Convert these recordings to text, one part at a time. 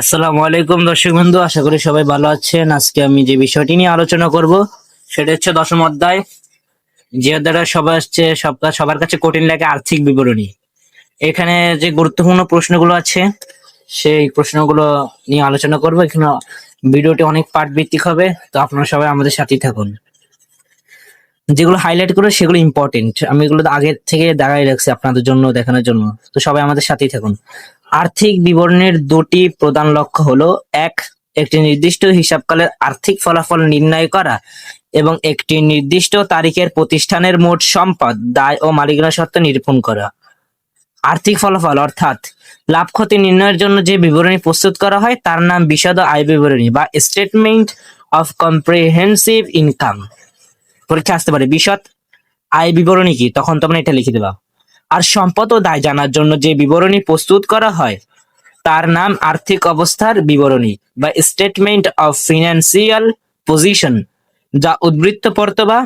আসসালামু আলাইকুম দর্শক বন্ধু, আশা করি সবাই ভালো আছেন। আজকে আমি যে বিষয়টি নিয়ে আলোচনা করব, সেটা হচ্ছে দশম অধ্যায়। যে অধ্যায়টা সবাই হচ্ছে সব সবার কাছে কঠিন লাগে আর্থিক বিবরণী। এখানে যে গুরুত্বপূর্ণ প্রশ্নগুলো আছে, সেই প্রশ্নগুলো নিয়ে আলোচনা করব। এখানে ভিডিওটি অনেক পার্ট ভিত্তিক হবে, তো আপনারা সবাই আমাদের সাথেই থাকুন। যেগুলো হাইলাইট করে সেগুলো ইম্পর্টেন্ট আমি এগুলো আগে থেকে দাঁড়াই রাখছি আপনাদের জন্য, দেখানোর জন্য। তো সবাই আমাদের সাথেই থাকুন। আর্থিক বিবরণের দুটি প্রধান লক্ষ্য হলো, এক, একটি নির্দিষ্ট হিসাবকালের আর্থিক ফলাফল নির্ণয় করা এবং একটি নির্দিষ্ট তারিখের প্রতিষ্ঠানের মোট সম্পদ, দায় ও মালিকানা সত্ত্বে নিরূপণ করা। আর্থিক ফলাফল, অর্থাৎ লাভ ক্ষতি নির্ণয়ের জন্য যে বিবরণী প্রস্তুত করা হয়, তার নাম বিশদ আয় বিবরণী বা স্টেটমেন্ট অফ কম্প্রিহেন্সিভ ইনকাম পরীক্ষা আসতে পারে। বিশদ আয় বিবরণী কি? তখন তোমরা এটা লিখে দেবা। আর সম্পদ ও দায় জানার জন্য যে বিবরণী প্রস্তুত করা হয়, তার নাম আর্থিক অবস্থার বিবরণী বা স্টেটমেন্ট অফ ফিনান্সিয়াল পজিশন যা উদ্বৃত্ত পর্ত বা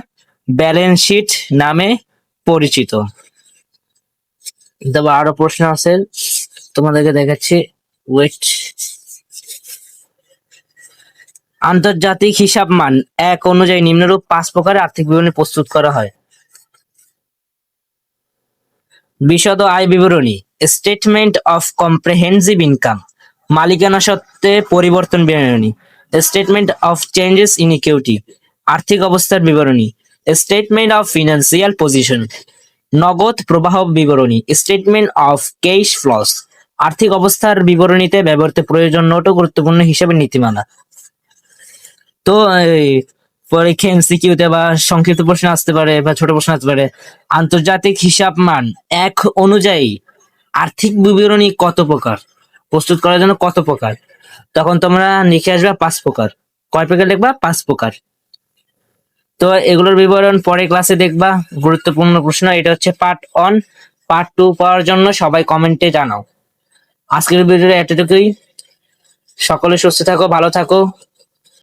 ব্যালেন্স শিট নামে পরিচিত। আরও প্রশ্ন আছে। তোমাদেরকে দেখাচ্ছি। ওয়েট আন্তর্জাতিক হিসাব মান এক অনুযায়ী নিম্নরূপ পাঁচ প্রকারের আর্থিক বিবরণী প্রস্তুত করা হয়। বিশদ আয় বিবরণী স্টেটমেন্ট অফ কম্প্রেহেন্সিভ ইনকাম মালিকানা সত্ত্বে পরিবর্তন বিবরণী statement of changes in equity আর্থিক অবস্থার বিবরণী স্টেটমেন্ট অফ ফিনান্সিয়াল পজিশন নগদ প্রবাহ বিবরণী স্টেটমেন্ট অফ ক্যাশ ফ্লস আর্থিক অবস্থার বিবরণীতে ব্যবহৃত প্রয়োজন নোট গুরুত্বপূর্ণ হিসাবে নীতিমালা। তো পরীক্ষা এমসিকিউতে বা সংক্ষিপ্ত প্রশ্ন আসতে পারে বা ছোট প্রশ্ন আসতে পারে, আন্তর্জাতিক হিসাব মান এক অনুযায়ী আর্থিক বিবরণী কত প্রকার? প্রস্তুত করার জন্য কত প্রকার? তখন তোমরা লিখে আসবে পাঁচ প্রকার। কয় প্রকার লিখবা? পাঁচ প্রকার। তো এগুলোর বিবরণ পরে ক্লাসে দেখবা। গুরুত্বপূর্ণ প্রশ্ন, এটা হচ্ছে পার্ট অন পার্ট টু পাওয়ার জন্য সবাই কমেন্টে জানাও। আজকের ভিডিওটা এতটুকুই। সকলে সুস্থ থাকো, ভালো থাকো।